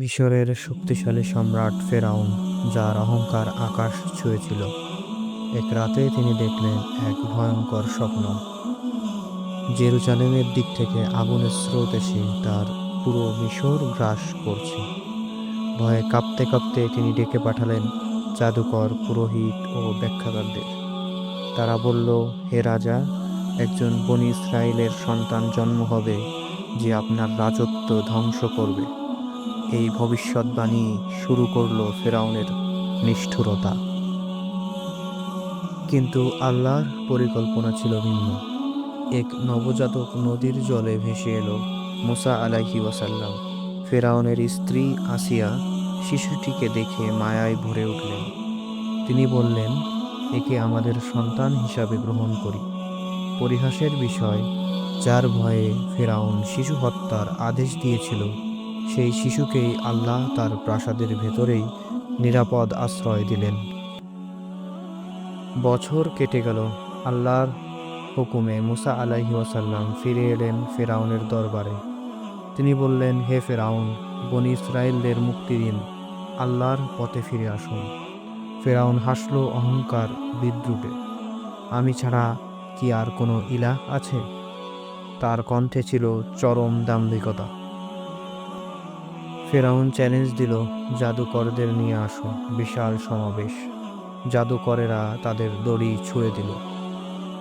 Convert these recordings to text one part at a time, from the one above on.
মিশরের শক্তিশালী সম্রাট ফেরাউন, যার অহংকার আকাশ ছুঁয়েছিল। এক রাতে তিনি দেখলেন এক ভয়ঙ্কর স্বপ্ন। জেরুজালেমের দিক থেকে আগুনের স্রোত এসে তার পুরো মিশর গ্রাস করছে। ভয়ে কাঁপতে কাঁপতে তিনি ডেকে পাঠালেন জাদুকর পুরোহিত ও ব্যাখ্যাকারদের। তারা বলল, হে রাজা, একজন বনি ইসরায়েলের সন্তান জন্ম হবে যে আপনার রাজত্ব ধ্বংস করবে। এই ভবিষ্যৎবাণী শুরু করল ফেরাউনের নিষ্ঠুরতা। কিন্তু আল্লাহর পরিকল্পনা ছিল ভিন্ন। এক নবজাতক নদীর জলে ভেসে এলো মুসা আলাইহি ওয়াসাল্লাম। ফেরাউনের স্ত্রী আসিয়া শিশুটিকে দেখে মায়ায় ভরে উঠলেন। তিনি বললেন, একে আমাদের সন্তান হিসাবে গ্রহণ করি। পরিহাসের বিষয়, যার ভয়ে ফেরাউন শিশু হত্যার আদেশ দিয়েছিল সেই শিশুকেই আল্লাহ তার প্রাসাদের ভেতরেই নিরাপদ আশ্রয় দিলেন। বছর কেটে গেল। আল্লাহর হুকুমে মুসা আলাইহি ওয়াসাল্লাম ফিরে এলেন ফেরাউনের দরবারে। তিনি বললেন, হে ফেরাউন, বনি ইসরায়েলদের মুক্তি দিন, আল্লাহর পথে ফিরে আসুন ফেরাউন হাসল অহংকার বিদ্রুপে। আমি ছাড়া কি আর কোনো ইলাহ আছে? তার কণ্ঠে ছিল চরম দাম্ভিকতা। ফেরাউন চ্যালেঞ্জ দিল, জাদুকরদের নিয়ে আসো, বিশাল সমাবেশ। জাদুকরেরা তাদের দড়ি ছুঁড়ে দিল।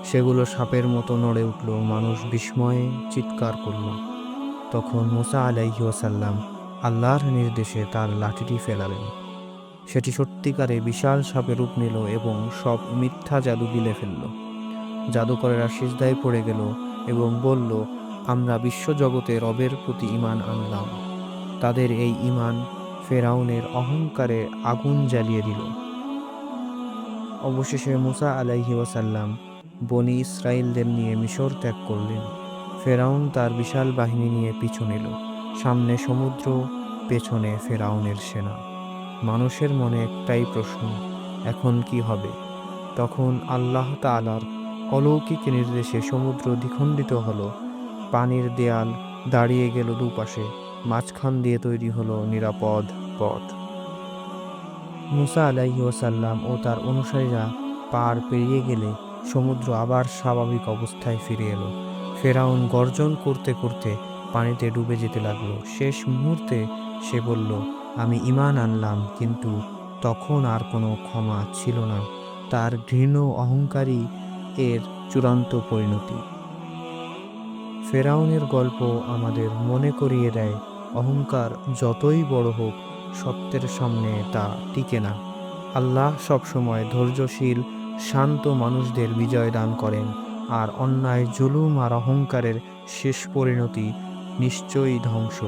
সেগুলো সাপের মতো নড়ে উঠল, মানুষ বিস্ময়ে চিৎকার করল। তখন মোসা আলাইহি ওয়াসাল্লাম আল্লাহর নির্দেশে তার লাঠিটি ফেলালেন। সেটি সত্যিকারে বিশাল সাপে রূপ নিল এবং সব মিথ্যা জাদু গিলে ফেলল। জাদুকরেরা সিজদায় পড়ে গেল এবং বলল, আমরা বিশ্বজগতে রবের প্রতি ইমান আনলাম। তাদের এই ইমান ফেরাউনের অহংকারে আগুন জ্বালিয়ে দিল। অবশেষে মুসা আলাইহি ওয়াসাল্লাম বনি ইসরায়েলদের নিয়ে মিশর ত্যাগ করলেন। ফেরাউন তার বিশাল বাহিনী নিয়ে পিছু নিল। সামনে সমুদ্র, পেছনে ফেরাউনের সেনা। মানুষের মনে একটাই প্রশ্ন, এখন কি হবে? তখন আল্লাহ তাআলার অলৌকিক নির্দেশে সমুদ্র দ্বিখণ্ডিত হলো। পানির দেয়াল দাঁড়িয়ে গেল দুপাশে। মাঝখান দিয়ে তৈরি হলো নিরাপদ পথ। মুসা আলাইহি ওয়াসাল্লাম ও তার অনুসারীরা পার পেরিয়ে গেলে সমুদ্র আবার স্বাভাবিক অবস্থায় ফিরে এলো। ফেরাউন গর্জন করতে করতে পানিতে ডুবে যেতে লাগল। শেষ মুহূর্তে সে বলল, আমি ইমান আনলাম, কিন্তু তখন আর কোনো ক্ষমা ছিল না। তার ঘৃণ অহংকারী এর চূড়ান্ত পরিণতি। ফেরাউনের গল্প আমাদের মনে করিয়ে দেয় অহংকার যতই বড় হোক, সত্যের সামনে তা টিকে না। আল্লাহ সবসময় ধৈর্যশীল, শান্ত মানুষদের বিজয় দান করেন, আর অন্যায়, জুলুম আর অহংকারের শেষ পরিণতি নিশ্চয়ই ধ্বংস।